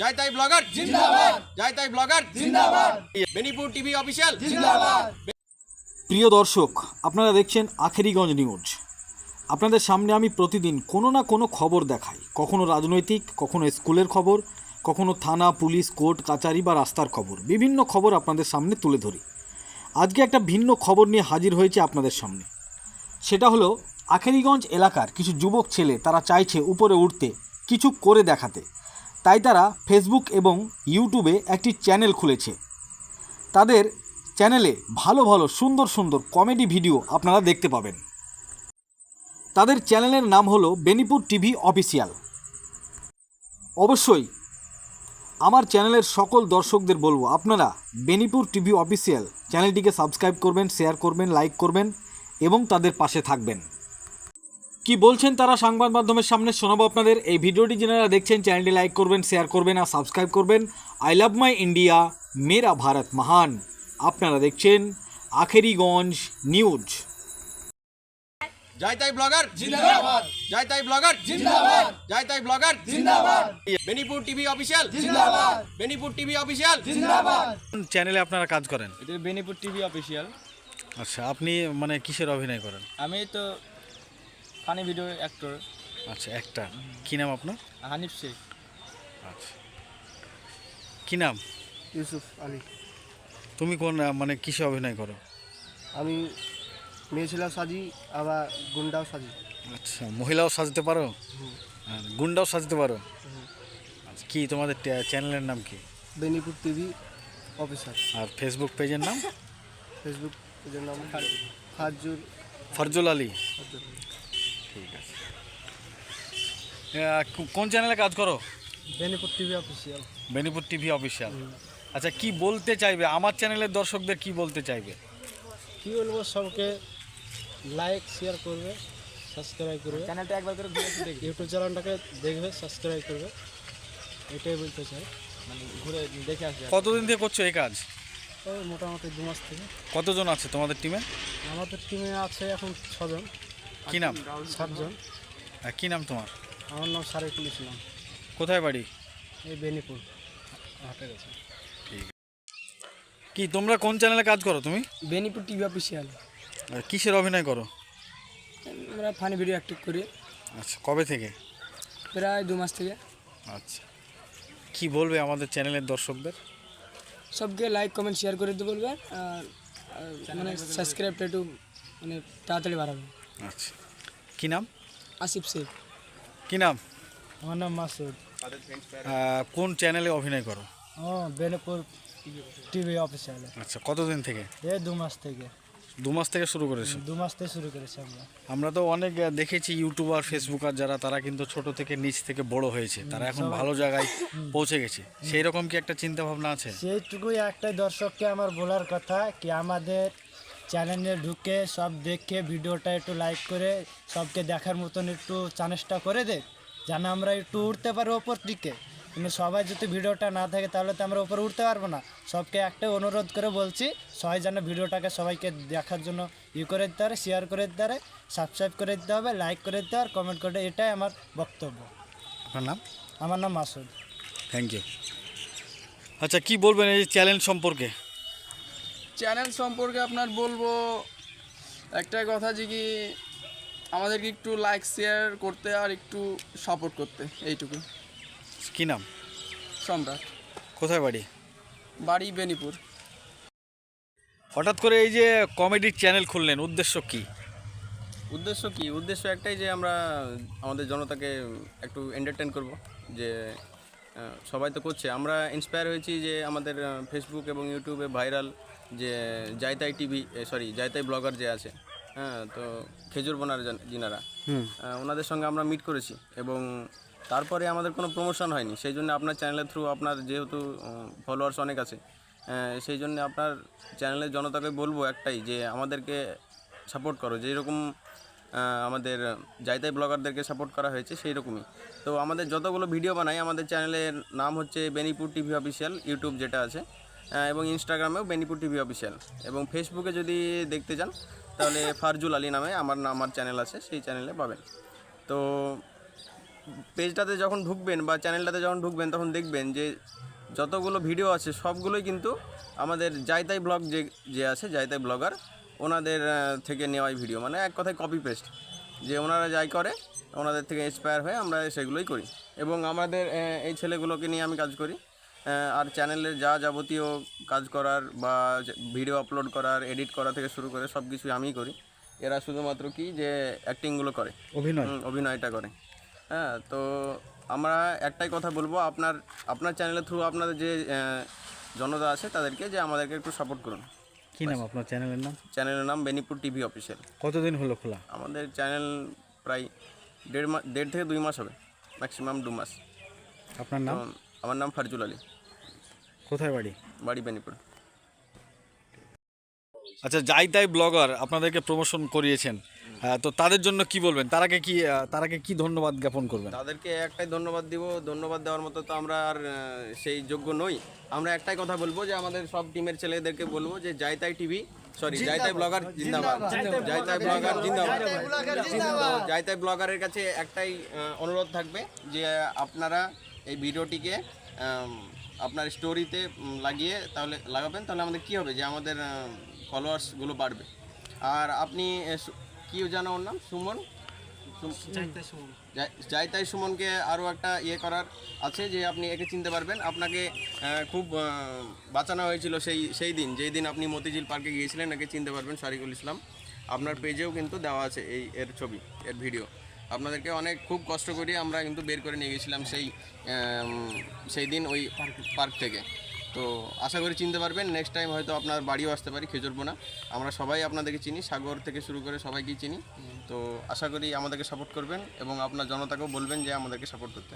জয় তাই ব্লগার, জিন্দাবাদ। জয় তাই ব্লগার, জিন্দাবাদ। বেনিপুর টিভি অফিসিয়াল, জিন্দাবাদ। প্রিয় দর্শক, আপনারা দেখছেন আখেরিগঞ্জ নিউজ। আপনাদের সামনে আমি প্রতিদিন কোনো না কোনো খবর দেখাই। কখনো রাজনৈতিক, কখনো স্কুলের খবর, কখনো থানা, পুলিশ, কোর্ট, কাচারি বা রাস্তার খবর। বিভিন্ন খবর আপনাদের সামনে তুলে ধরি। আজকে একটা ভিন্ন খবর নিয়ে হাজির হয়েছে আপনাদের সামনে। সেটা হলো, আখেরিগঞ্জ এলাকার কিছু যুবক ছেলে তারা চাইছে উপরে উঠতে, কিছু করে দেখাতে। তাই তারা ফেসবুক এবং ইউটিউবে একটি চ্যানেল খুলেছে। তাদের চ্যানেলে ভালো ভালো সুন্দর সুন্দর কমেডি ভিডিও আপনারা দেখতে পাবেন। তাদের চ্যানেলের নাম হলো বেনিপুর টিভি অফিসিয়াল। অবশ্যই আমার চ্যানেলের সকল দর্শকদের বলব, আপনারা বেনিপুর টিভি অফিসিয়াল চ্যানেলটিকে সাবস্ক্রাইব করবেন শেয়ার করবেন লাইক করবেন এবং তাদের পাশে থাকবেন। কি বলছেন তারা সংবাদ মাধ্যমের সামনে শোনাবো আপনাদের। এই ভিডিওটি যারা দেখছেন চ্যানেলটি লাইক করবেন শেয়ার করবেন আর সাবস্ক্রাইব করবেন। আই লাভ মাই ইন্ডিয়া মেরা ভারত মহান। আপনারা দেখছেন আখেরিগঞ্জ নিউজ। জয় তাই ব্লগার জিন্দাবাদ। জয় তাই ব্লগার জিন্দাবাদ। জয় তাই ব্লগার। জিন্দাবাদ। বেনিপুর টিভি অফিসিয়াল জিন্দাবাদ। Benipur TV official. জিন্দাবাদ। চ্যানেলে আপনারা কাজ করেন? এটা বেনিপুর টিভি অফিসিয়াল। আচ্ছা আপনি মানে কিসের অভিনয় করেন? আমি তো ফানি ভিডিও অ্যাক্টর আচ্ছা একটা। কি নাম আপনার? হানিফ শেখ। আচ্ছা। কি নাম? ইউসুফ আলী। তুমি কোন মানে কিসে অভিনয় করো? আমি মেয়ে ছেলেও সাজি আবার গুন্ডাও সাজি। আচ্ছা মহিলাও সাজতে পারো? আর গুন্ডাও সাজতে পারো? আচ্ছা কি তোমাদের চ্যানেলের নাম কি? Benipur TV officer. আর ফেসবুক পেজের নাম? ফেসবুক পেজের নাম ফাজুর ফরজুল আলী। ঠিক আছে। কোন চ্যানেলে কাজ করো? Benipur TV official. Benipur TV official. আচ্ছা কি বলতে চাইবে? আমার চ্যানেলের দর্শকদের কি বলতে চাইবে? কী বলব সবকে লাইক শেয়ার করবে সাবস্ক্রাইব করবে। চ্যানেলটা একবার করে ঘুরে একটু ইউটিউব চ্যানেলটাকে দেখবে সাবস্ক্রাইব করবে। এটাই বলতে চাই। মানে ঘুরে দেখে আসবে। কতদিন থেকে করছ এই কাজ? মোটামুটি দু মাস থেকে। কতজন আছে তোমাদের টিমে আমাদের টিমে আছে এখন ছজন। কি নাম? সাতজন। আর কি নাম তোমার? আমার নাম সারেকুল ইসলাম। কোথায় বাড়ি? এই বেনিপুর। হাটে গেছে। কি তোমরা কোন চ্যানেলে কাজ করো তুমি? Benipur TV official. আর কিসের অভিনয় করো? আমরা ফানি ভিডিও অ্যাক্টিভ করি। আচ্ছা কবে থেকে? প্রায় দু মাস থেকে। আচ্ছা। কি বলবে আমাদের চ্যানেলের দর্শকদের? সবকে লাইক কমেন্ট শেয়ার করে দিতে বলবেন আর আর মানে সাবস্ক্রাইবটা একটু মানে তাড়াতাড়ি বাড়াবে। আচ্ছা। কি নাম? আসিফ শেখ। কি নাম? আমার নাম মাসুদ। আহ, কোন চ্যানেলে অভিনয় করো? ও বেনপুর টিভি অফিসিয়ালে। আচ্ছা কতদিন থেকে? এই দু মাস থেকে। দু মাস থেকে শুরু করেছ? দু মাস থেকে শুরু করেছি আমরা। আমরা তো অনেক আহ, দেখেছি ইউটিউবার ফেসবুকার যারা তারা কিন্তু ছোট থেকে নিচ থেকে বড় হয়েছে। তারা এখন ভালো জায়গায় পৌঁছে গেছে। সেই রকম কি একটা চিন্তা ভাবনা আছে? সেইটুকুই একটাই দর্শককে আমার বলার কথা কি আমাদের চ্যানেলে ঢুকে সব দেখে ভিডিওটা একটু লাইক করে সবকে দেখার মতন একটু চ্যানেলটা করে দে যেন আমরা একটু উঠতে পারি ওপর দিকে। কিন্তু সবাই যদি ভিডিওটা না থাকে তাহলে তো আমরা উপরে উঠতে পারব না। সবকে একটাই অনুরোধ করে বলছি সবাই যেন ভিডিওটাকে সবাইকে দেখার জন্য ই করে দিতে পারে শেয়ার করে দিতে পারে সাবস্ক্রাইব করে দিতে হবে লাইক করে দিতে হবে কমেন্ট করে এটাই আমার বক্তব্য। আপনার নাম? আমার নাম মাসুদ। থ্যাংক ইউ আচ্ছা কি বলবেন এই চ্যালেঞ্জ সম্পর্কে? চ্যানেল সম্পর্কে আপনার বলব একটা কথা যে কি আমাদেরকে একটু লাইক শেয়ার করতে আর একটু সাপোর্ট করতে এইটুকু। কি নাম? সম্রাট। কোথায় বাড়ি? বাড়ি বেনিপুর। হঠাৎ করে এই যে কমেডির চ্যানেল খুললেন উদ্দেশ্য কি? উদ্দেশ্য কি? উদ্দেশ্য একটাই যে আমরা আমাদের জনতাকে একটু এন্টারটেন করব যে সবাই তো করছে। আমরা ইন্সপায়ার হয়েছি যে আমাদের ফেসবুক এবং ইউটিউবে ভাইরাল যে Jaytai TV sorry Jaytai blogger যে আছে হ্যাঁ তো খেজুর বোনার যিনারা ওনাদের সঙ্গে আমরা মিট করেছি এবং তারপরে আমাদের কোনো প্রমোশন হয়নি। সেই জন্য আপনার চ্যানেলের থ্রু আপনার যেহেতু ফলোয়ার্স অনেক আছে সেই জন্য আপনার চ্যানেলের জনতাকে বলব একটাই যে আমাদেরকে সাপোর্ট করো। যেরকম আমাদের জায়তাই ব্লগারদেরকে সাপোর্ট করা হয়েছে সেই রকমই তো আমাদের যতগুলো ভিডিও বানাই আমাদের চ্যানেলের নাম হচ্ছে বেনিপুর টিভি অফিসিয়াল ইউটিউব যেটা আছে এবং ইনস্টাগ্রামেও বেনিপুর টিভি অফিসিয়াল। এবং ফেসবুকে যদি দেখতে চান, তাহলে ফারজুল আলী নামে আমার আমার চ্যানেল আছে, সেই চ্যানেলে পাবেন। তো পেজটাতে যখন ঢুকবেন বা চ্যানেলটাতে যখন ঢুকবেন, তখন দেখবেন যে যতগুলো ভিডিও আছে, সবগুলোই কিন্তু আমাদের জায়তাই ব্লগ যে যে আছে জায়তাই ব্লগার, ওনাদের থেকে নেওয়াই ভিডিও। মানে এক কথায় কপি পেস্ট যে ওনারা যাই করে, ওনাদের থেকে ইন্সপায়ার হয়ে আমরা সেগুলোই করি। এবং আমাদের এই ছেলেগুলোকে নিয়ে আমি কাজ করি। আর চ্যানেলের যা যাবতীয় কাজ করার বা ভিডিও আপলোড করার এডিট করা থেকে শুরু করে সব কিছুই আমিই করি। এরা শুধুমাত্র কি যে অ্যাক্টিংগুলো করে। অভিনয়? অভিনয়টা করে। হ্যাঁ তো আমরা একটাই কথা বলব আপনার আপনার চ্যানেলের থ্রু আপনাদের যে জনতা আছে তাদেরকে যে আমাদেরকে একটু সাপোর্ট করুন। কি নাম আপনার চ্যানেলের নাম? চ্যানেলের নাম বেনিপুর টিভি অফিসিয়াল কতদিন হলো খোলা? আমাদের চ্যানেল প্রায় দেড় মাস দেড় থেকে দুই মাস হবে ম্যাক্সিমাম দু মাস। আপনার নাম? আমার নাম ফারজুল আলী। কোথায় বাড়ি? বাড়ি বেনিপুর। আচ্ছা যাই তাই ব্লগার আপনাদেরকে প্রমোশন করিয়েছেন। হ্যাঁ, তো তাদের জন্য কি বলবেন? তারাকে কি তারাকে কি ধন্যবাদ জ্ঞাপন করবেন? তাদেরকে একটাই ধন্যবাদ দিব। ধন্যবাদ দেওয়ার মতো তো আমরা আর সেই যোগ্য নই। আমরা একটাই কথা বলব যে আমাদের সব টিমের ছেলেদেরকে বলব যে Jaytai TV sorry Jaytai blogger জিন্দাবাদ। জায়তাই ব্লগার জিন্দাবাদ। তো জায়তাই ব্লগারের কাছে একটাই অনুরোধ থাকবে যে আপনারা এই ভিডিওটিকে আপনার স্টোরিতে লাগিয়ে তাহলে লাগাবেন তাহলে আমাদের কি হবে? যে আমাদের ফলোয়ার্সগুলো বাড়বে। আর আপনি কি জানো ওর নাম? সুমন? সুম- যাই- যাই তাই সুমনকে আরও একটা ইয়ে করার আছে যে আপনি একে চিনতে পারবেন। আপনাকে খুব বাঁচানো হয়েছিল সেই সেই দিন। যেই দিন আপনি মতিঝিল পার্কে গিয়েছিলেন একে চিনতে পারবেন শরিকুল ইসলাম। আপনার পেজেও কিন্তু দেওয়া আছে এই এর ছবি এর ভিডিও আপনাদেরকে অনেক খুব কষ্ট করে আমরা কিন্তু বের করে নিয়ে গেছিলাম সেই সেই দিন ওই পার্ক থেকে। তো আশা করি চিনতে পারবেন নেক্সট টাইম হয়তো আপনার বাড়িও আসতে পারি খেজুরবোনা আমরা সবাই আপনাদেরকে চিনি, সাগর থেকে শুরু করে সবাইকেই চিনি। তো আশা করি আমাদেরকে সাপোর্ট করবেন এবং আপনার জনতাকেও বলবেন যে আমাদেরকে সাপোর্ট করতে।